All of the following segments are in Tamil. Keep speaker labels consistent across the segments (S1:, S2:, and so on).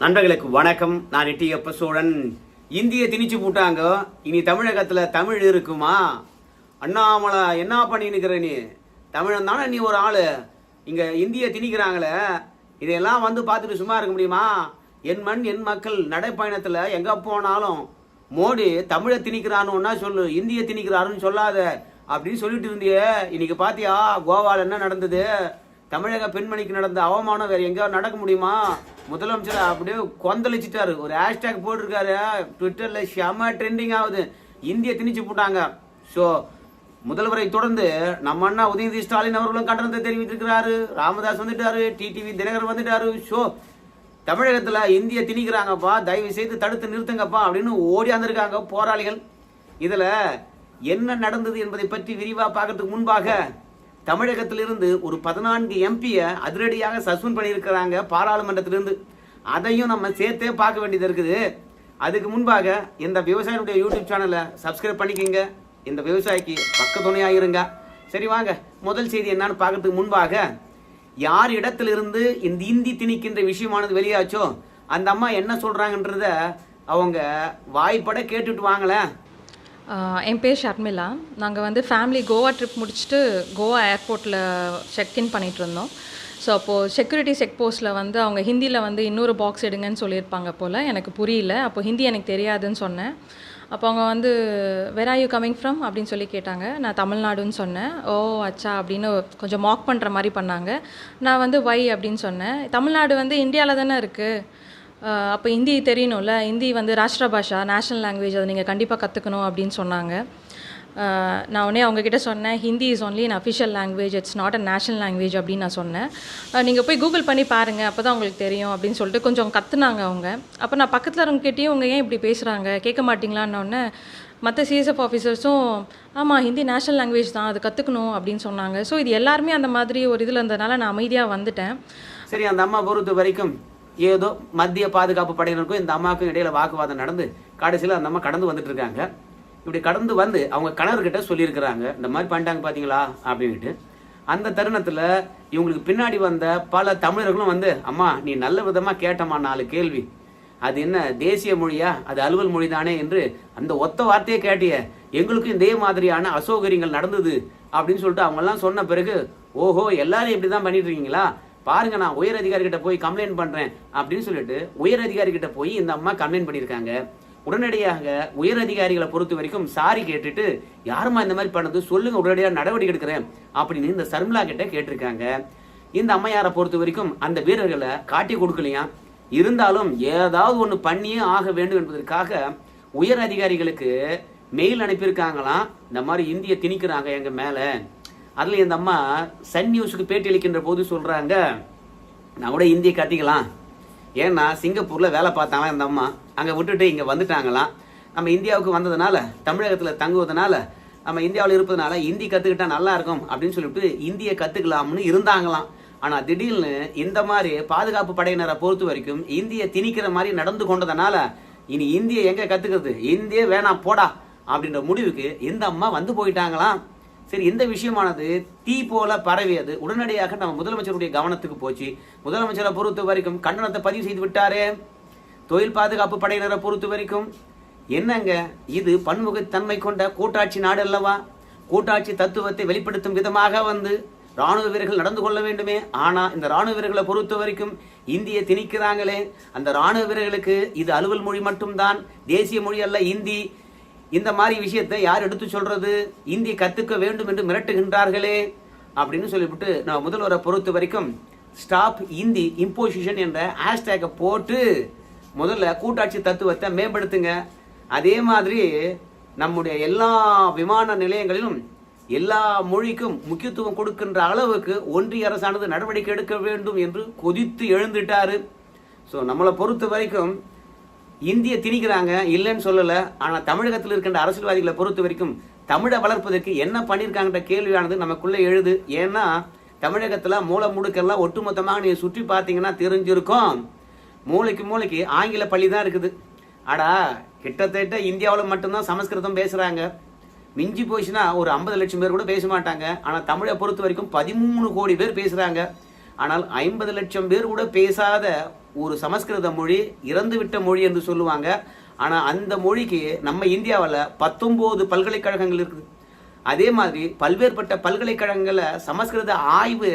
S1: நண்பர்களுக்கு வணக்கம். நான் எட்டியப்ப சோழன். இந்திய திணிச்சு போட்டாங்க. இனி தமிழகத்தில் தமிழ் இருக்குமா? அண்ணாமலை என்ன பண்ணினுக்கிற நீ? தமிழன் தானே நீ ஒரு ஆள். இங்கே இந்திய திணிக்கிறாங்களே. இதையெல்லாம் வந்து பார்த்துட்டு சும்மா இருக்க முடியுமா? என் மண் என் மக்கள் நடைப்பயணத்தில் எங்கே போனாலும் மோடி தமிழை திணிக்கிறான்னு சொல்லு இந்திய திணிக்கிறாருன்னு சொல்லாத. அப்படின்னு சொல்லிட்டு இருந்தியே. இன்னைக்கு பாத்தியா கோவால என்ன நடந்தது? தமிழக பெண்மணிக்கு நடந்த அவமானம் வேற எங்கேயாவது நடக்க முடியுமா? முதலமைச்சர் அப்படியே கொந்தளிச்சிட்டாரு. ஒரு ஹேஷ்டேக் போட்டிருக்காரு. ட்விட்டரில் செம ட்ரெண்டிங் ஆகுது. இந்திய திணிச்சு போட்டாங்க. ஸோ முதல்வரை தொடர்ந்து நம்ம அண்ணா உதயநிதி ஸ்டாலின் அவர்களும் கண்டனத்தை தெரிவித்திருக்கிறாரு. ராமதாஸ் வந்துட்டாரு. டிடிவி தினகர் வந்துட்டாரு. ஸோ தமிழகத்தில் இந்திய திணிக்கிறாங்கப்பா. தயவு செய்து தடுத்து நிறுத்துங்கப்பா அப்படின்னு ஓடியாந்துருக்காங்க போராளிகள். இதில் என்ன நடந்தது என்பதை பற்றி விரிவாக பார்க்கறதுக்கு முன்பாக தமிழகத்திலிருந்து ஒரு பதினான்கு எம்பியை அதிரடியாக சஸ்பெண்ட் பண்ணியிருக்கிறாங்க பாராளுமன்றத்திலிருந்து. அதையும் நம்ம சேர்த்தே பார்க்க வேண்டியது இருக்குது. அதுக்கு முன்பாக இந்த விவசாயினுடைய யூடியூப் சேனலை சப்ஸ்கிரைப் பண்ணிக்கோங்க. இந்த விவசாயிக்கு பக்க துணையாக இருங்க சரி வாங்க. முதல் செய்தி என்னன்னு பார்க்கறதுக்கு முன்பாக யார் இடத்திலிருந்து இந்த இந்தி திணிக்கின்ற விஷயமானது வெளியாச்சோ அந்த அம்மா என்ன சொல்கிறாங்கன்றத அவங்க வாய்ப்பட கேட்டுட்டு வாங்களேன்.
S2: என் பேர் ஷர்மிளா. நாங்கள் வந்து ஃபேமிலி கோவா ட்ரிப் முடிச்சுட்டு கோவா ஏர்போர்ட்டில் செக்இன் பண்ணிட்டு இருந்தோம். ஸோ அப்போது செக்யூரிட்டி செக் போஸ்ட்டில் வந்து அவங்க ஹிந்தியில் வந்து இன்னொரு பாக்ஸ் எடுங்கன்னு சொல்லியிருப்பாங்க போல். எனக்கு புரியல. அப்போ ஹிந்தி எனக்கு தெரியாதுன்னு சொன்னேன். அப்போ அவங்க வந்து where are you coming from அப்படின்னு சொல்லி கேட்டாங்க. நான் தமிழ்நாடுன்னு சொன்னேன். ஓ அச்சா அப்படின்னு கொஞ்சம் மாக் பண்ணுற மாதிரி பண்ணாங்க. நான் வந்து வை அப்படின்னு சொன்னேன். தமிழ்நாடு வந்து இந்தியாவில் தானே இருக்குது அப்போ ஹிந்தி தெரியணும்ல ஹிந்தி வந்து ராஷ்டிர பாஷா நேஷ்னல் லாங்குவேஜ் அதை நீங்கள் கண்டிப்பாக கற்றுக்கணும் அப்படின்னு சொன்னாங்க. நான் உடனே அவங்கக்கிட்ட சொன்னேன் Hindi is only in official language it's not a national language அப்படின்னு நான் சொன்னேன். நீங்கள் போய் கூகுள் பண்ணி பாருங்கள் அப்போ தான் உங்களுக்கு தெரியும் அப்படின்னு சொல்லிட்டு கொஞ்சம் கற்றுனாங்க அவங்க. அப்போ நான் பக்கத்தில் இருக்கவங்ககிட்டயும் அவங்க ஏன் இப்படி பேசுகிறாங்க கேட்க மாட்டிங்களான்னொன்னே மற்ற சிஎஸ்எஃப் ஆஃபீஸர்ஸும் ஆமாம் ஹிந்தி நேஷ்னல் லாங்குவேஜ் தான் அது கற்றுக்கணும் அப்படின்னு சொன்னாங்க. ஸோ இது எல்லாருமே அந்த மாதிரி ஒரு இதில் இருந்ததுனால நான் அமைதியாக வந்துட்டேன்.
S1: சரி அந்த அம்மா பொறுத்த வரைக்கும் ஏதோ மத்திய பாதுகாப்பு படையினருக்கும் இந்த அம்மாவுக்கும் இடையில வாக்குவாதம் நடந்து கடைசியில் அந்த அம்மா கடந்து வந்துட்டு இருக்காங்க இப்படி கடந்து வந்து அவங்க கணவர்கிட்ட சொல்லியிருக்கிறாங்க. இந்த மாதிரி பண்ணிட்டாங்க பார்த்தீங்களா அப்படின்ட்டு அந்த தருணத்தில் இவங்களுக்கு பின்னாடி வந்த பல தமிழர்களும் வந்து அம்மா நீ நல்ல விதமாக கேட்டம்மா நாலு கேள்வி. அது என்ன தேசிய மொழியா? அது அலுவல் மொழி தானே என்று அந்த ஒத்த வார்த்தையை கேட்டிய. எங்களுக்கும் இதே மாதிரியான அசௌகரியங்கள் நடந்தது. அப்படின்னு சொல்லிட்டு அவங்கெல்லாம் சொன்ன பிறகு ஓஹோ எல்லாரும் இப்படி தான் பண்ணிட்டு இருக்கீங்களா? பாருங்க நான் உயர் அதிகாரிகிட்ட போய் கம்ப்ளைண்ட் பண்றேன் அப்படின்னு சொல்லிட்டு உயர் அதிகாரி கிட்ட போய் இந்த அம்மா கம்ப்ளைண்ட் பண்ணியிருக்காங்க. உடனடியாக உயர் அதிகாரிகளை பொறுத்த வரைக்கும் சாரி கேட்டுட்டு யாரும்மா இந்த மாதிரி பண்ணது? சொல்லுங்க உடனடியாக நடவடிக்கை எடுக்கிறேன். அப்படின்னு இந்த சர்மிளா கிட்ட கேட்டிருக்காங்க. இந்த அம்மையாரை பொறுத்த வரைக்கும் அந்த வீரர்களை காட்டி கொடுக்கலையா? இருந்தாலும் ஏதாவது ஒன்று பண்ணியே ஆக வேண்டும் என்பதற்காக உயர் அதிகாரிகளுக்கு மெயில் அனுப்பியிருக்காங்களாம். இந்த மாதிரி இந்திய திணிக்கிறாங்க எங்க மேலே. அதில் இந்த அம்மா சன் நியூஸுக்கு பேட்டி அளிக்கின்ற போது சொல்கிறாங்க நான் கூட இந்தியை கத்திக்கலாம். ஏன்னா சிங்கப்பூரில் வேலை பார்த்தாங்களாம் இந்த அம்மா? அங்கே விட்டுட்டு இங்கே வந்துட்டாங்களாம் நம்ம இந்தியாவுக்கு வந்ததுனால தமிழகத்தில் தங்குவதனால நம்ம இந்தியாவில் இருப்பதனால இந்தி கற்றுக்கிட்டா நல்லா இருக்கும் அப்படின்னு சொல்லிட்டு இந்தியை கற்றுக்கலாம்னு இருந்தாங்களாம். ஆனால் திடீர்னு இந்த மாதிரி பாதுகாப்பு படையினரை பொறுத்த வரைக்கும் இந்தியை திணிக்கிற மாதிரி நடந்து கொண்டதுனால இனி இந்தியை எங்கே கற்றுக்கிறது இந்தியே வேணாம் போடா அப்படின்ற முடிவுக்கு இந்த அம்மா வந்து போயிட்டாங்களாம். சரி இந்த விஷயமானது தீ போல பரவியது? உடனடியாக நம்ம முதலமைச்சருடைய கவனத்துக்கு போச்சு. முதலமைச்சரை பொறுத்த வரைக்கும் கண்டனத்தை பதிவு செய்து விட்டாரே. தொழில் பாதுகாப்பு படையினரை பொறுத்த வரைக்கும். என்னங்க? இது பன்முகத்தன்மை கொண்ட கூட்டாட்சி நாடு அல்லவா? கூட்டாட்சி தத்துவத்தை வெளிப்படுத்தும் விதமாக வந்து ராணுவ வீரர்கள் நடந்து கொள்ள வேண்டுமே. ஆனால் இந்த ராணுவ வீரர்களை பொறுத்த வரைக்கும் இந்திய திணிக்கிறாங்களே. அந்த ராணுவ வீரர்களுக்கு இது அலுவல் மொழி மட்டும்தான். தேசிய மொழி அல்ல இந்தி. இந்த மாதிரி விஷயத்தை யார் எடுத்து சொல்றது? இந்தி கத்துக்க வேண்டும் என்று மிரட்டுகின்றார்களே அப்படின்னு சொல்லிவிட்டு நான் முதல்வரை பொறுத்த வரைக்கும் ஸ்டாப் இந்தி இம்போசிஷன் என்ற ஹேஷ்டேக்கை போட்டு முதல்ல கூட்டாட்சி தத்துவத்தை மேம்படுத்துங்க. அதே மாதிரி நம்முடைய எல்லா விமான நிலையங்களிலும் எல்லா மொழிக்கும் முக்கியத்துவம் கொடுக்கின்ற அளவுக்கு ஒன்றிய அரசானது நடவடிக்கை எடுக்க வேண்டும் என்று கொதித்து எழுந்துட்டாரு. ஸோ நம்மளை பொறுத்த வரைக்கும் இந்திய திணிக்கிறாங்க இல்லைன்னு சொல்லலை. ஆனால் தமிழகத்தில் இருக்கின்ற அரசியல்வாதிகளை பொறுத்த வரைக்கும் தமிழை வளர்ப்பதற்கு என்ன பண்ணியிருக்காங்கன்ற கேள்வியானது நமக்குள்ளே எழுது. ஏன்னா தமிழகத்தில் மூளை முடுக்கெல்லாம் ஒட்டுமொத்தமாக நீங்கள் சுற்றி பார்த்தீங்கன்னா தெரிஞ்சிருக்கும். மூளைக்கு மூளைக்கு ஆங்கில பள்ளி தான் இருக்குது. அடா கிட்டத்தட்ட இந்தியாவில் மட்டும்தான் சமஸ்கிருதம் பேசுகிறாங்க மிஞ்சி போச்சுன்னா ஒரு ஐம்பது லட்சம் பேர் கூட பேச மாட்டாங்க. ஆனால் தமிழை பொறுத்த வரைக்கும் பதிமூணு கோடி பேர் பேசுகிறாங்க ஆனால் ஐம்பது லட்சம் பேர் கூட பேசாத ஒரு சமஸ்கிருத மொழி இறந்துவிட்ட மொழி என்று சொல்லுவாங்க. ஆனால் அந்த மொழிக்கு நம்ம இந்தியாவில் பத்தொம்போது பல்கலைக்கழகங்கள் இருக்குது. அதே மாதிரி பல்வேறுபட்ட பல்கலைக்கழகங்களில் சமஸ்கிருத ஆய்வு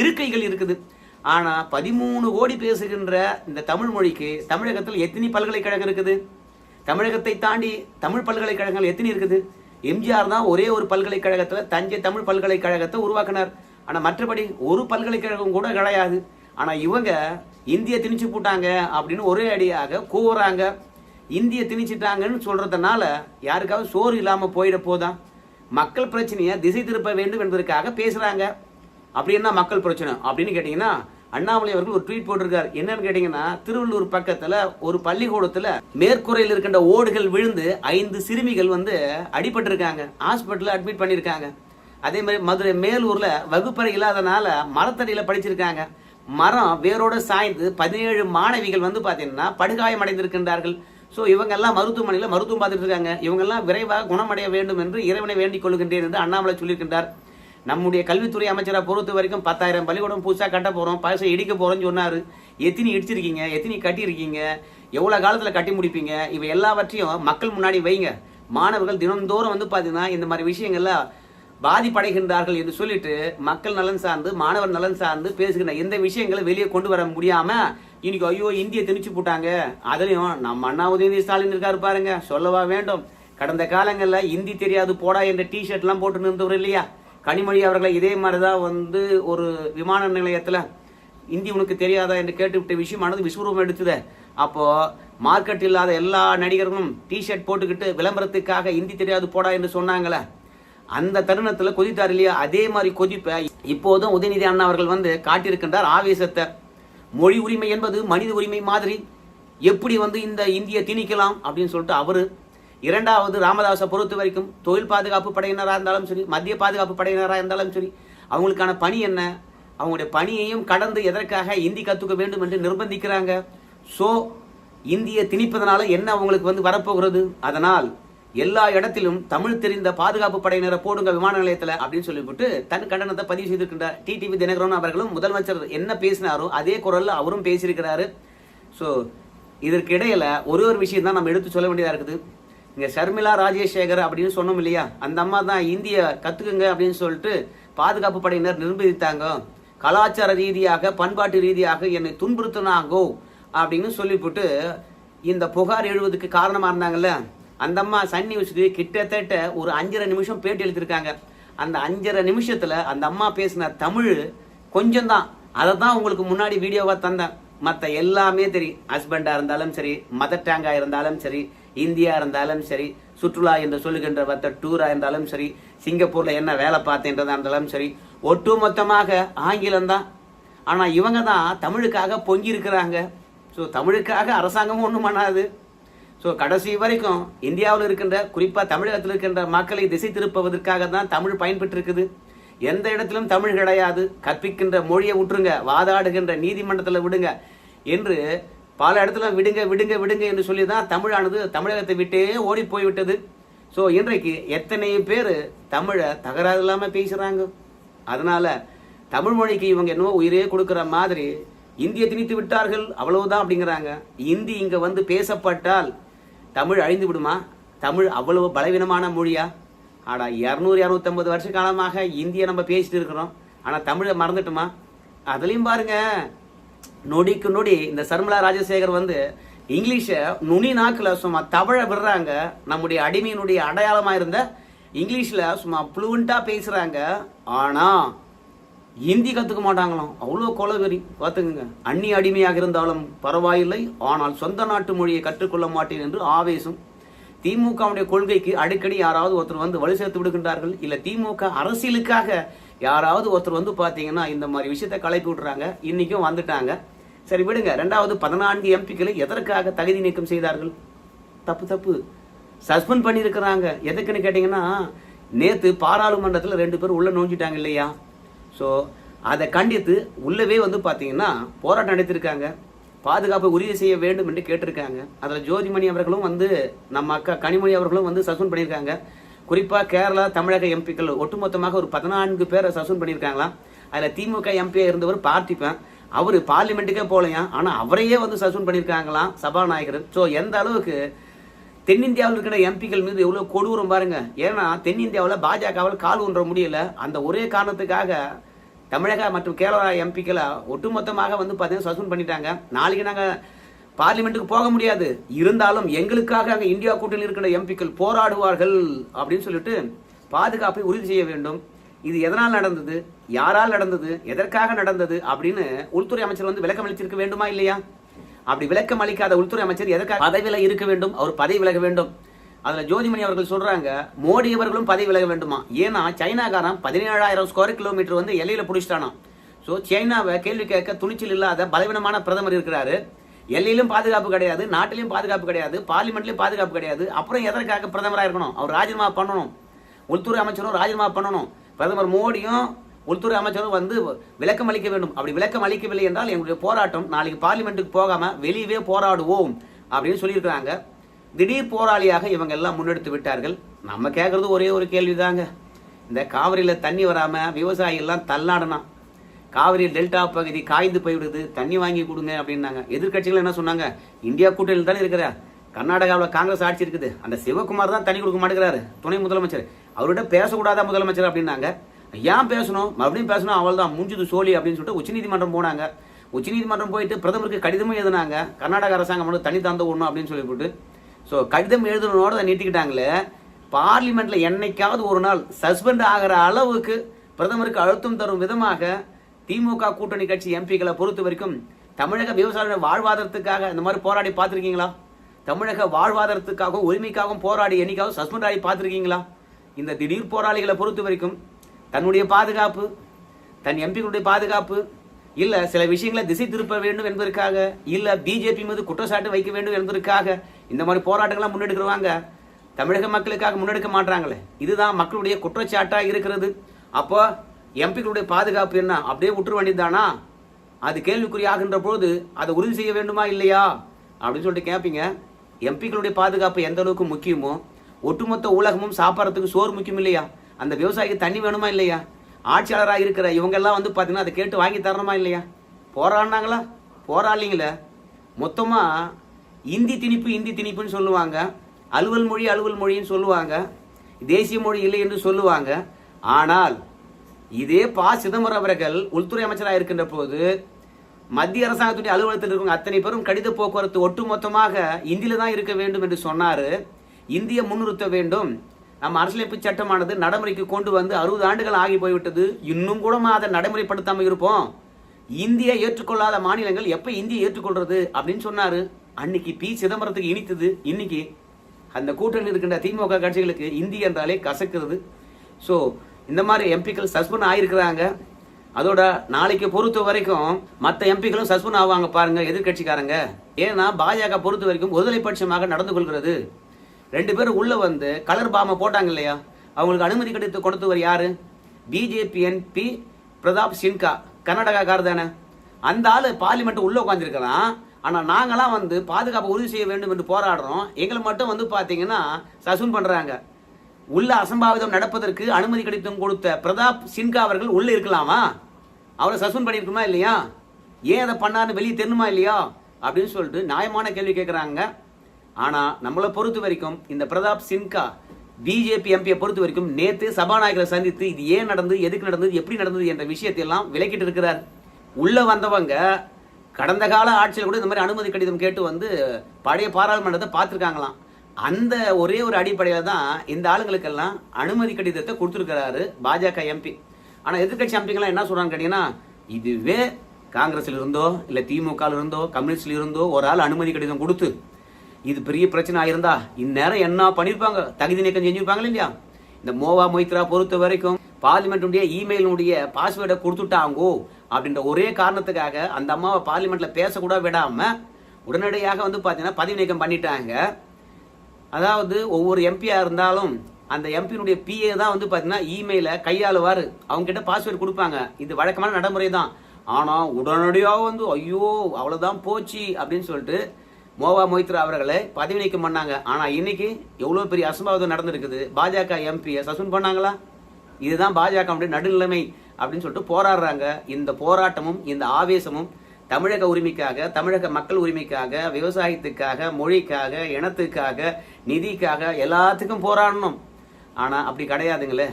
S1: இருக்கைகள் இருக்குது. ஆனால் பதிமூணு கோடி பேசுகின்ற இந்த தமிழ் மொழிக்கு தமிழகத்தில் எத்தனை பல்கலைக்கழகம் இருக்குது? தமிழகத்தை தாண்டி தமிழ் பல்கலைக்கழகங்கள் எத்தனை இருக்குது? எம்ஜிஆர் தான் ஒரே ஒரு பல்கலைக்கழகத்தில் தஞ்சை தமிழ் பல்கலைக்கழகத்தை உருவாக்கினார். ஆனால் மற்றபடி ஒரு பல்கலைக்கழகம் கூட கிடையாது. ஆனால் இவங்க இந்திய திணிச்சு போட்டாங்க அப்படின்னு ஒரே அடியாக கூவுறாங்க. இந்திய திணிச்சிட்டாங்கன்னு சொல்கிறதுனால யாருக்காவது சோறு இல்லாமல் போயிட போதா? மக்கள் பிரச்சனையை திசை திருப்ப வேண்டும் என்பதற்காக பேசுகிறாங்க அப்படி என்ன மக்கள் பிரச்சனை? அப்படின்னு கேட்டிங்கன்னா அண்ணாமலை அவர்கள் ஒரு ட்வீட் போட்டிருக்கார். என்னன்னு கேட்டிங்கன்னா திருவள்ளூர் பக்கத்தில் ஒரு பள்ளிக்கூடத்தில் மேற்கூரையில் இருக்கின்ற ஓடுகள் விழுந்து ஐந்து சிறுமிகள் வந்து அடிபட்டிருக்காங்க. ஹாஸ்பிட்டலில் அட்மிட் பண்ணியிருக்காங்க. அதே மாதிரி மதுரை மேலூரில் வகுப்பறை இல்லாதனால மரத்தடியில் படிச்சிருக்காங்க. மரம் வேரோடு சாய்ந்து பதினேழு மாணவிகள் வந்து பார்த்தீங்கன்னா படுகாயம் அடைந்திருக்கின்றார்கள். ஸோ இவங்கெல்லாம் மருத்துவமனையில் மருத்துவம் பார்த்துட்டு இருக்காங்க. இவங்கெல்லாம் விரைவாக குணமடைய வேண்டும் என்று இறைவனை வேண்டிக் கொள்கின்றேன் என்று அண்ணாமலை சொல்லியிருக்கின்றார். நம்முடைய கல்வித்துறை அமைச்சரை பொறுத்த வரைக்கும் பத்தாயிரம் பள்ளிக்கூடம் புதுசாக கட்ட போகிறோம் பழசை இடிக்க போகிறோம்னு சொன்னார். எத்தினி இடிச்சிருக்கீங்க எத்தினி கட்டியிருக்கீங்க எவ்வளோ காலத்தில் கட்டி முடிப்பீங்க இவை எல்லாவற்றையும் மக்கள் முன்னாடி வைங்க. மாணவர்கள் தினந்தோறும் வந்து பார்த்தீங்கன்னா இந்த மாதிரி விஷயங்கள்லாம் பாதிப்படைகின்றார்கள் என்று சொல்லிட்டு மக்கள் நலன் சார்ந்து மாணவர் நலன் சார்ந்து பேசுகின்ற எந்த விஷயங்களை வெளியே கொண்டு வர முடியாம இன்னைக்கு ஐயோ இந்திய திணிச்சு போட்டாங்க. அதுலயும் நம்ம அண்ணா உதயநிதி ஸ்டாலின் இருக்காரு பாருங்க. சொல்லவா வேண்டும். கடந்த காலங்களில் இந்தி தெரியாது போடா என்ற டி ஷர்ட் எல்லாம் போட்டு நின்றவர் இல்லையா? கனிமொழி அவர்களை இதே மாதிரிதான் வந்து ஒரு விமான நிலையத்தில் இந்தி உனக்கு தெரியாதா என்று கேட்டுவிட்ட விஷயமானது விஸ்வரூபம் எடுத்தது. அப்போ மார்க்கெட் இல்லாத எல்லா நடிகர்களும் டி ஷர்ட் போட்டுக்கிட்டு விளம்பரத்துக்காக இந்தி தெரியாது போடா என்று சொன்னாங்களே. அந்த தருணத்துல கொதித்தார் இல்லையா? அதே மாதிரி கொதிப்பை இப்போதும் உதயநிதி அண்ணா அவர்கள் வந்து காட்டியிருக்கின்றார் ஆவேசத்தை. மொழி உரிமை என்பது மனித உரிமை மாதிரி. எப்படி வந்து இந்த இந்திய திணிக்கலாம் அப்படின்னு சொல்லிட்டு அவரு இரண்டாவது ராமதாஸை பொறுத்த வரைக்கும் தொழில் பாதுகாப்பு படையினராக இருந்தாலும் சரி மத்திய பாதுகாப்பு படையினராக இருந்தாலும் சரி அவங்களுக்கான பணி என்ன? அவங்களுடைய பணியையும் கடந்து எதற்காக இந்தி கற்றுக்க வேண்டும் என்று நிர்பந்திக்கிறாங்க. ஸோ இந்திய திணிப்பதனால என்ன அவங்களுக்கு வந்து வரப்போகிறது? அதனால் எல்லா இடத்திலும் தமிழ் தெரிந்த பாதுகாப்பு படையினரை போடுங்க விமான நிலையத்தில் அப்படின்னு சொல்லிவிட்டு தன் கண்டனத்தை பதிவு செய்திருக்கின்ற டிடிவி தினகரன் அவர்களும் முதலமைச்சர் என்ன பேசினாரோ அதே குரலில் அவரும் பேசியிருக்கிறாரு. ஸோ இதற்கு இடையில ஒரு ஒரு விஷயம் தான் நம்ம எடுத்து சொல்ல வேண்டியதாக இருக்குது. இங்கே ஷர்மிளா ராஜேஷேகர் அப்படின்னு சொன்னோம் இல்லையா? அந்த அம்மா தான் இந்திய கற்றுக்குங்க அப்படின்னு சொல்லிட்டு பாதுகாப்பு படையினர் நிர்பந்தித்தாங்க. கலாச்சார ரீதியாக பண்பாட்டு ரீதியாக என்னை துன்புறுத்தினாங்கோ அப்படின்னு சொல்லிவிட்டு இந்த புகார் எழுவதுக்கு காரணமாக இருந்தாங்கல்ல? அந்த அம்மா சன் நியூஸ்க்கு கிட்டத்தட்ட ஒரு அஞ்சரை நிமிஷம் பேட்டி எழுதியிருக்காங்க அந்த அஞ்சரை நிமிஷத்தில் அந்த அம்மா பேசின தமிழ் கொஞ்சம் தான். அதை தான் உங்களுக்கு முன்னாடி வீடியோவாக தந்தேன். மற்ற எல்லாமே தெரியும் ஹஸ்பண்டாக இருந்தாலும் சரி மதர் டேங்காக இருந்தாலும் சரி இந்தியா இருந்தாலும் சரி சுற்றுலா என்று சொல்லுகின்ற மற்ற டூராக இருந்தாலும் சரி சிங்கப்பூரில் என்ன வேலை பார்த்தேன்றதாக இருந்தாலும் சரி ஒட்டு மொத்தமாக ஆங்கிலம் தான். இவங்க தான் தமிழுக்காக பொங்கி இருக்கிறாங்க. ஸோ தமிழுக்காக அரசாங்கமும் ஒன்றும் பண்ணாது. ஸோ கடைசி வரைக்கும் இந்தியாவில் இருக்கின்ற குறிப்பாக தமிழகத்தில் இருக்கின்ற மக்களை திசை திருப்புவதற்காக தான் தமிழ் பயன்பெற்றிருக்குது. எந்த இடத்திலும் தமிழ் கிடையாது. கற்பிக்கின்ற மொழியை விட்டுருங்க வாதாடுகின்ற நீதிமன்றத்தில் விடுங்க என்று பல இடத்துல விடுங்க விடுங்க விடுங்க என்று சொல்லி தான் தமிழானது தமிழகத்தை விட்டே ஓடி போய்விட்டது. ஸோ இன்றைக்கு எத்தனை பேர் தமிழை தகராறு இல்லாமல் பேசுகிறாங்க அதனால் தமிழ் மொழிக்கு இவங்க என்னவோ உயிரே கொடுக்குற மாதிரி இந்திய திணித்து விட்டார்கள் அவ்வளவுதான் அப்படிங்கிறாங்க. இந்தி இங்கே வந்து பேசப்பட்டால் தமிழ் அழிந்து விடுமா? தமிழ் அவ்வளவு பலவீனமான மொழியா? ஆடா இரநூறு இரநூத்தம்பது வருஷ காலமாக இந்தியை நம்ம பேசிட்டு இருக்கிறோம். ஆனால் தமிழை மறந்துட்டுமா? அதுலேயும் பாருங்க. நொடிக்கு நொடி இந்த சர்மலா ராஜசேகர் வந்து இங்கிலீஷை நுனி நாக்கில் சும்மா தவழ விடுறாங்க. நம்முடைய அடிமையினுடைய அடையாளமாக இருந்த இங்கிலீஷில் சும்மா ஃப்ளூவெண்ட்டாக பேசுகிறாங்க ஆனால் இந்தி கற்றுக்க மாட்டாங்களாம். அவ்வளோ கொலவெறி பார்த்துக்குங்க. அந்நி அடிமையாக இருந்தாலும் பரவாயில்லை. ஆனால் சொந்த நாட்டு மொழியை கற்றுக்கொள்ள மாட்டேன் என்று ஆவேசம். திமுகவுடைய கொள்கைக்கு அடிக்கடி யாராவது ஒருத்தர் வந்து வலு சேர்த்து விடுகின்றார்கள். இல்லை திமுக அரசியலுக்காக யாராவது ஒருத்தர் வந்து பார்த்தீங்கன்னா இந்த மாதிரி விஷயத்தை கலைப்பி விட்றாங்க இன்றைக்கும் வந்துட்டாங்க. சரி விடுங்க. ரெண்டாவது பதினான்கு எம்பிக்களை எதற்காக தகுதி நீக்கம் செய்தார்கள்? தப்பு தப்பு. சஸ்பெண்ட் பண்ணியிருக்கிறாங்க. எதுக்குன்னு கேட்டிங்கன்னா நேற்று பாராளுமன்றத்தில் ரெண்டு பேரும் உள்ளே நோஞ்சிட்டாங்க இல்லையா? ஸோ அதை கண்டித்து உள்ளவே வந்து பார்த்தீங்கன்னா போராட்டம் நடத்திருக்காங்க பாதுகாப்பை உறுதி செய்ய வேண்டும் என்று கேட்டிருக்காங்க. அதில் ஜோதிமணி அவர்களும் வந்து நம்ம அக்கா கனிமொழி அவர்களும் வந்து சஸ்பெண்ட் பண்ணியிருக்காங்க. குறிப்பாக கேரளா தமிழக எம்பிக்கள் ஒட்டுமொத்தமாக ஒரு பதினான்கு பேரை சஸ்பெண்ட் பண்ணியிருக்காங்களாம் அதில் திமுக எம்பியாக இருந்தவர் பார்த்திப்பேன் அவர் பார்லிமெண்ட்டுக்கே போகலையா? ஆனால் அவரையே வந்து சஸ்பெண்ட் பண்ணியிருக்காங்களாம் சபாநாயகர். ஸோ எந்த அளவுக்கு தென்னிந்தியாவில் இருக்கிற எம்பிக்கள் மீது எவ்வளோ கொடூரம் பாருங்க. ஏன்னா தென்னிந்தியாவில் பாஜகவால் கால் ஒன்ற முடியல. அந்த ஒரே காரணத்துக்காக தமிழக மற்றும் கேரளா எம்பிக்களை ஒட்டுமொத்தமாக வந்து பார்த்தீங்கன்னா சஸ்பெண்ட் பண்ணிட்டாங்க. நாளைக்கு நாங்கள் பார்லிமெண்ட்டுக்கு போக முடியாது. இருந்தாலும் எங்களுக்காக அங்கே இந்தியா கூட்டணியில் இருக்கிற எம்பிக்கள் போராடுவார்கள் அப்படின்னு சொல்லிட்டு பாதுகாப்பை உறுதி செய்ய வேண்டும். இது எதனால் நடந்தது? யாரால் நடந்தது? எதற்காக நடந்தது? அப்படின்னு உள்துறை அமைச்சர் வந்து விளக்கம் அளித்திருக்க வேண்டுமா இல்லையா? அப்படி விளக்கம் அளிக்காத உள்துறை அமைச்சர் எதற்காக பதவியில் இருக்க வேண்டும்? அவர் பதவி விலக வேண்டும். அதில் ஜோதிமணி அவர்கள் சொல்றாங்க மோடி அவர்களும் பதவி விலக வேண்டுமா? ஏன்னா சைனாக்காரன் பதினேழாயிரம் ஸ்கொயர் கிலோமீட்டர் வந்து எல்லையில் பிடிச்சிட்டானா. ஸோ சைனாவை கேள்வி கேட்க துணிச்சல் இல்லாத பலவீனமான பிரதமர் இருக்கிறாரு. எல்லையிலும் பாதுகாப்பு கிடையாது நாட்டிலும் பாதுகாப்பு கிடையாது பார்லிமெண்ட்லையும் பாதுகாப்பு கிடையாது. அப்புறம் எதற்காக பிரதமராக இருக்கணும்? அவர் ராஜினாமா பண்ணணும். உள்துறை அமைச்சரும் ராஜினாமா பண்ணணும். பிரதமர் மோடியும் உள்துறை அமைச்சரும் வந்து விளக்கம் அளிக்க வேண்டும். அப்படி விளக்கம் அளிக்கவில்லை என்றால் எங்களுடைய போராட்டம் நாளைக்கு பார்லிமெண்ட்டுக்கு போகாமல் வெளியவே போராடுவோம் அப்படின்னு சொல்லியிருக்கிறாங்க. திடீர் போராளியாக இவங்க எல்லாம் முன்னெடுத்து விட்டார்கள். நம்ம கேட்குறது ஒரே ஒரு கேள்விதாங்க. இந்த காவிரியில் தண்ணி வராமல் விவசாயிகள்லாம் தள்ளாடனா? காவிரி டெல்டா பகுதி காய்ந்து போய்விடுது தண்ணி வாங்கி கொடுங்க அப்படின்னாங்க. எதிர்க்கட்சிகள் என்ன சொன்னாங்க? இந்தியா கூட்டணியில் தானே இருக்கிற? கர்நாடகாவில் காங்கிரஸ் ஆட்சி இருக்குது. அந்த சிவகுமார் தான் தண்ணி கொடுக்க மாட்டேங்கிறாரு. துணை முதலமைச்சர். அவர்கிட்ட பேசக்கூடாதா முதலமைச்சர் அப்படின்னாங்க. ஏன் பேசணும்? மறுபடியும் பேசணும் அவள் தான் முடிஞ்சது சோழி அப்படின்னு சொல்லிட்டு உச்சநீதிமன்றம் போனாங்க. உச்சநீதிமன்றம் போயிட்டு பிரதமருக்கு கடிதமும் எழுதினாங்க. கர்நாடக அரசாங்கம் மட்டும் தனி தந்த விடணும் அப்படின்னு சொல்லிவிட்டு. ஸோ கடிதம் எழுதணுனோட அதை நீட்டிக்கிட்டாங்களே. பார்லிமெண்ட்டில் என்னைக்காவது ஒரு நாள் சஸ்பெண்ட் ஆகிற அளவுக்கு பிரதமருக்கு அழுத்தம் தரும் விதமாக திமுக கூட்டணி கட்சி எம்பிக்களை பொறுத்த வரைக்கும் தமிழக விவசாயிகள் வாழ்வாதாரத்துக்காக இந்த மாதிரி போராடி பார்த்துருக்கீங்களா? தமிழக வாழ்வாதாரத்துக்காகவும் உரிமைக்காகவும் போராடி என்னைக்காவது சஸ்பெண்ட் ஆகி பார்த்துருக்கீங்களா? இந்த திடீர் போராளிகளை பொறுத்த வரைக்கும் தன்னுடைய பாதுகாப்பு தன் எம்பிகளுடைய பாதுகாப்பு இல்ல சில விஷயங்களை திசை திருப்ப வேண்டும் என்பதற்காக இல்ல பிஜேபி மீது குற்றச்சாட்டு வைக்க வேண்டும் என்பதற்காக இந்த மாதிரி போராட்டங்கள்லாம் முன்னெடுக்கிறவாங்க தமிழக மக்களுக்காக முன்னெடுக்க மாட்டாங்களே இதுதான் மக்களுடைய குற்றச்சாட்டா இருக்கிறது. அப்போ எம்பிக்களுடைய பாதுகாப்பு என்ன? அப்படியே விட்டுற வேண்டியதானா அது கேள்விக்குறியாகின்ற பொழுது அதை உறுதி செய்ய வேண்டுமா இல்லையா? அப்படின்னு சொல்லிட்டு கேட்பீங்க எம்பிக்களுடைய பாதுகாப்பு எந்த அளவுக்கு முக்கியமோ ஒட்டுமொத்த உலகமும் சாப்பிட்றதுக்கு சோறு முக்கியம் இல்லையா? அந்த விவசாயிக்கு தண்ணி வேணுமா இல்லையா? ஆட்சியாளராக இருக்கிற இவங்கெல்லாம் வந்து பார்த்தீங்கன்னா அதை கேட்டு வாங்கி தரணுமா இல்லையா? போராடினாங்களா? போராடலிங்களே. மொத்தமாக இந்தி திணிப்பு இந்தி திணிப்புன்னு சொல்லுவாங்க. அலுவல் மொழி அலுவல் மொழின்னு சொல்லுவாங்க. தேசிய மொழி இல்லை என்று சொல்லுவாங்க. ஆனால் இதே பா. சிதம்பரம் அவர்கள் உள்துறை அமைச்சராக இருக்கின்ற போது மத்திய அரசாங்கத்துடைய அலுவலகத்தில் இருக்கும் அத்தனை பேரும் கடித போக்குவரத்து ஒட்டுமொத்தமாக இந்தியில தான் இருக்க வேண்டும் என்று சொன்னார். இந்திய முன்னிறுத்த வேண்டும். நம்ம அரசியலமைப்பு சட்டமானது நடைமுறைக்கு கொண்டு வந்து அறுபது ஆண்டுகள் ஆகி போய்விட்டது. இன்னும் கூட அதை நடைமுறைப்படுத்தாமல் இருப்போம். இந்தியை ஏற்றுக்கொள்ளாத மாநிலங்கள் எப்போ இந்தியை ஏற்றுக்கொள்றது அப்படின்னு சொன்னாரு. அன்னைக்கு பி. சிதம்பரத்துக்கு இனித்தது. இன்னைக்கு அந்த கூட்டணி இருக்கின்ற திமுக கட்சிகளுக்கு இந்தி என்றாலே கசக்கிறது. ஸோ இந்த மாதிரி எம்பிக்கள் சஸ்பெண்ட் ஆகியிருக்கிறாங்க. அதோட நாளைக்கு பொறுத்த வரைக்கும் மற்ற எம்பிக்களும் சஸ்பெண்ட் ஆவாங்க பாருங்க எதிர்க்கட்சிக்காரங்க. ஏன்னா பாஜக பொறுத்த வரைக்கும் ஒருதலை பட்சமாக நடந்து கொள்கிறது. ரெண்டு பேரும் உள்ள வந்து கலர் பாமை போட்டாங்க இல்லையா? அவங்களுக்கு அனுமதி கிடைத்து கொடுத்தவர் யாரு? பிஜேபி என்பி பிரதாப் சின்கா கர்நாடகாக்காரர் தானே. அந்த ஆள் பார்லிமெண்ட் உள்ள உட்காந்துருக்கிறான் ஆனால் நாங்களாம் வந்து பாதுகாப்பை உறுதி செய்ய வேண்டும் என்று போராடுறோம். எங்களை மட்டும் வந்து பார்த்தீங்கன்னா சசூன் பண்ணுறாங்க உள்ள அசம்பாவிதம் நடப்பதற்கு அனுமதி கிடைத்தும் கொடுத்த பிரதாப் சின்கா அவர்கள் உள்ளே இருக்கலாமா? அவரை சஸ்பெண்ட் பண்ணியிருக்குமா இல்லையா? ஏன் அதை பண்ணான்னு வெளியே தெரியணுமா இல்லையா? அப்படின்னு சொல்லிட்டு நியாயமான கேள்வி கேட்குறாங்க. ஆனா நம்மளை பொறுத்த வரைக்கும் இந்த பிரதாப் சின்கா பிஜேபி எம்பியை பொறுத்த வரைக்கும் நேத்து சபாநாயகரை சந்தித்து இது ஏன் நடந்தது எதுக்கு நடந்தது எப்படி நடந்தது என்ற விஷயத்தை எல்லாம் விளக்கிட்டு இருக்கிறார். உள்ள வந்தவங்க கடந்த கால ஆட்சியில் கூட இந்த மாதிரி அனுமதி கடிதம் கேட்டு வந்து பழைய பாராளுமன்றத்தை பார்த்துருக்காங்களாம். அந்த ஒரே ஒரு அடிப்படையில் தான் இந்த ஆளுங்களுக்கெல்லாம் அனுமதி கடிதத்தை கொடுத்துருக்கிறாரு பாஜக எம்பி ஆனால் எதிர்கட்சி எம்பிங்கெல்லாம் என்ன சொல்கிறாங்க கேட்டிங்கன்னா இதுவே காங்கிரஸில் இருந்தோ இல்லை திமுகவில் இருந்தோ கம்யூனிஸ்டில் இருந்தோ ஒரு ஆள் அனுமதி கடிதம் கொடுத்து இது பெரிய பிரச்சனை ஆயிருந்தா இந்நேரம் என்ன பண்ணிருப்பாங்க? தகுதி நீக்கம் செஞ்சிருப்பாங்க இல்லையா? இந்த மோவா மொய்த்ரா பொறுத்த வரைக்கும் பார்லிமெண்ட்டுடைய இமெயிலுடைய பாஸ்வேர்டை கொடுத்துட்டாங்கோ அப்படின்ற ஒரே காரணத்துக்காக அந்த அம்மாவை பார்லிமெண்ட்டில் பேசக்கூட விடாமல் உடனடியாக வந்து பார்த்தீங்கன்னா பதவி நீக்கம் பண்ணிட்டாங்க. அதாவது ஒவ்வொரு எம்பியாக இருந்தாலும் அந்த எம்பியினுடைய பிஏ தான் வந்து பார்த்தீங்கன்னா இமெயிலை கையாளுவார். அவங்ககிட்ட பாஸ்வேர்டு கொடுப்பாங்க. இது வழக்கமான நடைமுறை தான் ஆனால் உடனடியாக வந்து ஐயோ அவ்வளோதான் போச்சு அப்படின்னு சொல்லிட்டு மோவா மொய்த்ரா அவர்களை பதவி நீக்கம் பண்ணாங்க. ஆனால் இன்னைக்கு எவ்வளோ பெரிய அசம்பாவிதம் நடந்திருக்குது? பாஜக எம்பியை சஸ்பெண்ட் பண்ணாங்களா? இதுதான் பாஜக நடுநிலைமை அப்படின்னு சொல்லிட்டு போராடுறாங்க. இந்த போராட்டமும் இந்த ஆவேசமும் தமிழக உரிமைக்காக தமிழக மக்கள் உரிமைக்காக விவசாயத்துக்காக மொழிக்காக இனத்துக்காக நிதிக்காக எல்லாத்துக்கும் போராடணும். ஆனால் அப்படி கிடையாதுங்களே.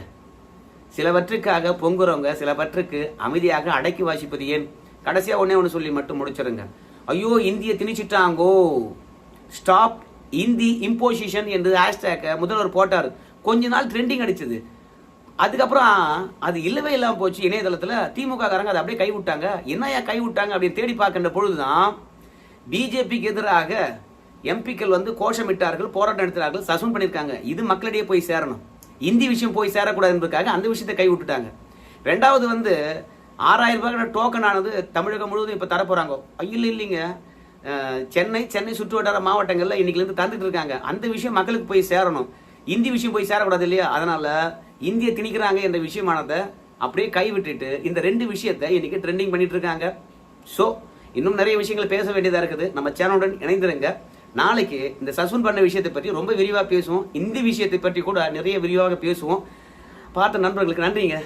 S1: சிலவற்றுக்காக பொங்குறவங்க சிலவற்றுக்கு அமைதியாக அடக்கி வாசிப்பது ஏன்? கடைசியாக ஒன்றே ஒன்று சொல்லி மட்டும் முடிச்சிருங்க. ஐயோ இந்திய திணிச்சிட்டாங்கோ. ஸ்டாப் இந்தி இம்போசிஷன் என்று ஹேஷ்டேக்கை முதல்வர் போட்டார். கொஞ்ச நாள் ட்ரெண்டிங் அடிச்சது. அதுக்கப்புறம் அது இல்லவே இல்லாமல் போச்சு. இணையதளத்தில் திமுக காரங்க அதை அப்படியே கைவிட்டாங்க. என்னையா கைவிட்டாங்க அப்படின்னு தேடி பார்க்கின்ற பொழுதுதான் பிஜேபிக்கு எதிராக எம்பிக்கள் வந்து கோஷமிட்டார்கள் போராட்டம் நடத்தினார்கள் சஸ்பெண்ட் பண்ணியிருக்காங்க. இது மக்களிடையே போய் சேரணும். இந்தி விஷயம் போய் சேரக்கூடாது என்பதுக்காக அந்த விஷயத்தை கைவிட்டுட்டாங்க. ரெண்டாவது வந்து ஆறாயிரம் ரூபாய் டோக்கன் ஆனது தமிழகம் முழுவதும் இப்போ தரப்போகிறாங்க இல்லை இல்லைங்க. சென்னை சென்னை சுற்று வட்டார மாவட்டங்களில் இன்றைக்கிலேருந்து தந்துட்டு இருக்காங்க. அந்த விஷயம் மக்களுக்கு போய் சேரணும். இந்தி விஷயம் போய் சேரக்கூடாது இல்லையா? அதனால் இந்திய திணிக்கிறாங்க என்ற விஷயமானதை அப்படியே கைவிட்டுட்டு இந்த ரெண்டு விஷயத்தை இன்றைக்கி ட்ரெண்டிங் பண்ணிட்டு இருக்காங்க. ஸோ இன்னும் நிறைய விஷயங்கள் பேச வேண்டியதாக இருக்குது. நம்ம சேனலுடன் இணைந்துருங்க. நாளைக்கு இந்த சஸ்பெண்ட் பண்ண விஷயத்தை பற்றி ரொம்ப விரிவாக பேசுவோம். இந்த விஷயத்தை பற்றி கூட நிறைய விரிவாக பேசுவோம். பார்த்த நண்பர்களுக்கு நன்றிங்க.